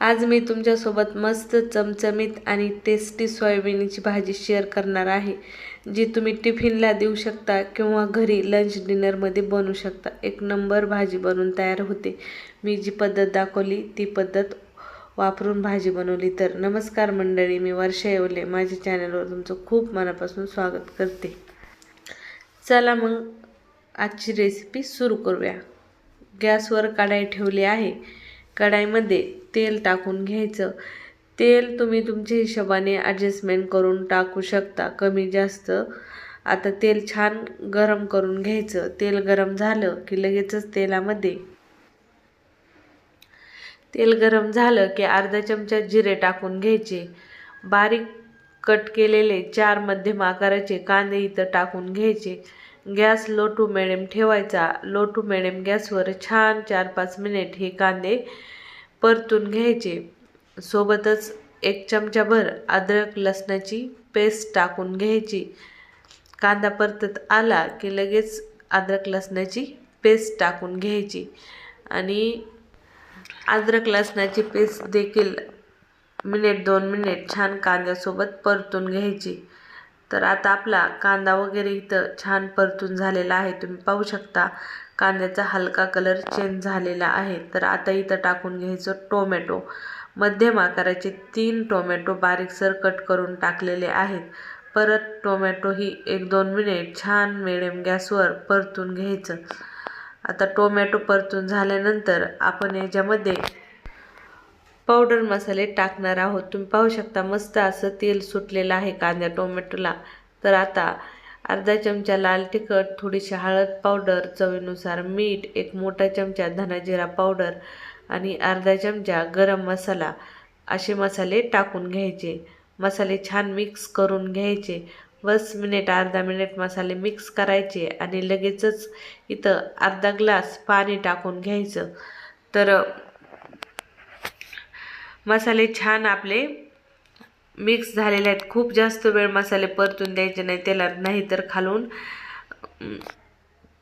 आज मी तुमच्यासोबत मस्त चमचमीत आणि टेस्टी सोयाबीनची भाजी शेअर करणार आहे जी तुम्ही टिफिनला देऊ शकता किंवा घरी लंच डिनरमध्ये बनवू शकता. एक नंबर भाजी बनवून तयार होते. मी जी पद्धत दाखवली ती पद्धत वापरून भाजी बनवली. तर नमस्कार मंडळी मी वर्षा येवले. माझ्या चॅनलवर तुमचं खूप मनापासून स्वागत करते. चला मग आजची रेसिपी सुरू करूया. गॅसवर कढाई ठेवली आहे. कढाईमध्ये तेल टाकून घ्यायचं. तेल तुम्ही तुमच्या हिशोबाने ॲडजस्टमेंट करून टाकू शकता कमी जास्त. आता तेल छान गरम करून घ्यायचं. तेल गरम झालं की लगेचच तेलामध्ये. तेल गरम झालं की अर्धा चमचा जिरे टाकून घ्यायचे. बारीक कट केलेले चार मध्यम आकाराचे कांदे इथं टाकून घ्यायचे. गॅस लो टू मिडियम ठेवायचा. लो टू मिडियम गॅसवर छान चार पाच मिनिट हे कांदे परतून घ्यायचे. सोबतच एक चमचाभर अद्रक लसणाची पेस्ट टाकून घ्यायची. कांदा परतत आला की लगेच अद्रक लसणाची पेस्ट टाकून घ्यायची. आणि अद्रक लसणाची पेस्ट देखील मिनिट दोन मिनिट छान कांद्यासोबत परतून घ्यायची. तर आता आपला कांदा वगैरे इथं छान परतून झालेला आहे. तुम्ही पाहू शकता कांद्याचा हलका कलर चेंज झालेला आहे. तर आता इथं टाकून घ्यायचं टोमॅटो. मध्यम आकाराचे तीन टोमॅटो बारीकसर कट करून टाकलेले आहेत. परत टोमॅटो ही एक दोन मिनिट छान मिडियम गॅसवर परतून घ्यायचं. आता टोमॅटो परतून झाल्यानंतर आपण याच्यामध्ये पावडर मसाले टाकणार आहोत. तुम्ही पाहू शकता मस्त असं तेल सुटलेलं आहे कांद्या टोमॅटोला. तर आता अर्धा चमचा लाल तिखट थोडीशी हळद पावडर चवीनुसार मीठ एक मोठा चमचा धनाजिरा पावडर आणि अर्धा चमचा गरम मसाला असे मसाले टाकून घ्यायचे. मसाले छान मिक्स करून घ्यायचे. बस मिनिट अर्धा मिनिट मसाले मिक्स करायचे आणि लगेचच इथं अर्धा ग्लास पाणी टाकून घ्यायचं. तर मसाले छान आपले मिक्स झालेले आहेत. खूप जास्त वेळ मसाले परतून द्यायचे नाही त्याला नाही तर खालून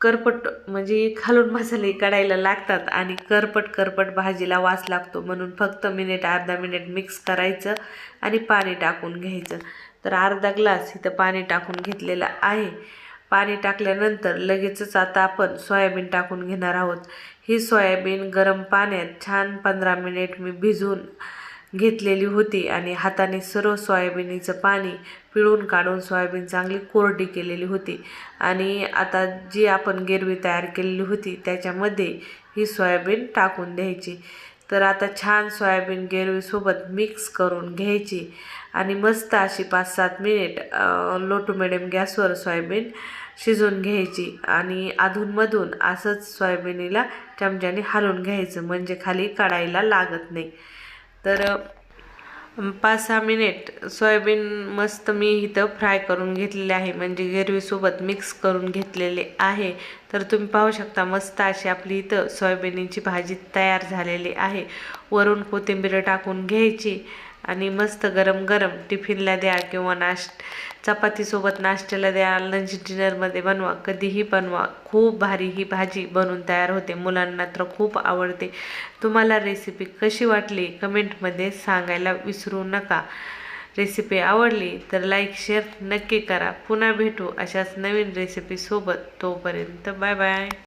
करपट म्हणजे खालून मसाले काढायला लागतात आणि करपट करपट भाजीला वास लागतो. म्हणून फक्त मिनिट अर्धा मिनिट मिक्स करायचं आणि पाणी टाकून घ्यायचं. तर अर्धा ग्लास इथं पाणी टाकून घेतलेलं आहे. पाणी टाकल्यानंतर लगेचच आता आपण सोयाबीन टाकून घेणार आहोत. ही सोयाबीन गरम पाण्यात छान पंधरा मिनिट मी भिजवून घेतलेली होती आणि हाताने सर्व सोयाबीनीचं पाणी पिळून काढून सोयाबीन चांगली कोरडी केलेली होती. आणि आता जी आपण गिरवी तयार केलेली होती त्याच्यामध्ये ही सोयाबीन टाकून द्यायची. तर आता छान सोयाबीन गेरवीसोबत मिक्स करून घ्यायची. आणि मस्त अशी पाच सात मिनिट लो टू मिडियम गॅसवर सोयाबीन शिजवून घ्यायची. आणि अधूनमधून असंच सोयाबीनीला चमच्याने हलवून घ्यायचं म्हणजे खाली काढायला लागत नाही. तर पाच सहा मिनिट सोयाबीन मस्त मी इथं फ्राय करून घेतलेले आहे. म्हणजे गिरवीसोबत मिक्स करून घेतलेले आहे. तर तुम्ही पाहू शकता मस्त अशी आपली इथं सोयाबीनची भाजी तयार झालेली आहे. वरून कोथिंबीर टाकून घ्यायची. आणि मस्त गरम गरम टिफिनला द्या किंवा नाश चपातीसोबत नाश्त्याला द्या लंच डिनरमध्ये बनवा कधीही बनवा. खूप भारी ही भाजी बनून तयार होते. मुलांना तर खूप आवडते. तुम्हाला रेसिपी कशी वाटली कमेंटमध्ये सांगायला विसरू नका. रेसिपी आवडली तर लाईक शेअर नक्की करा. पुन्हा भेटू अशाच नवीन रेसिपीसोबत तोपर्यंत बाय बाय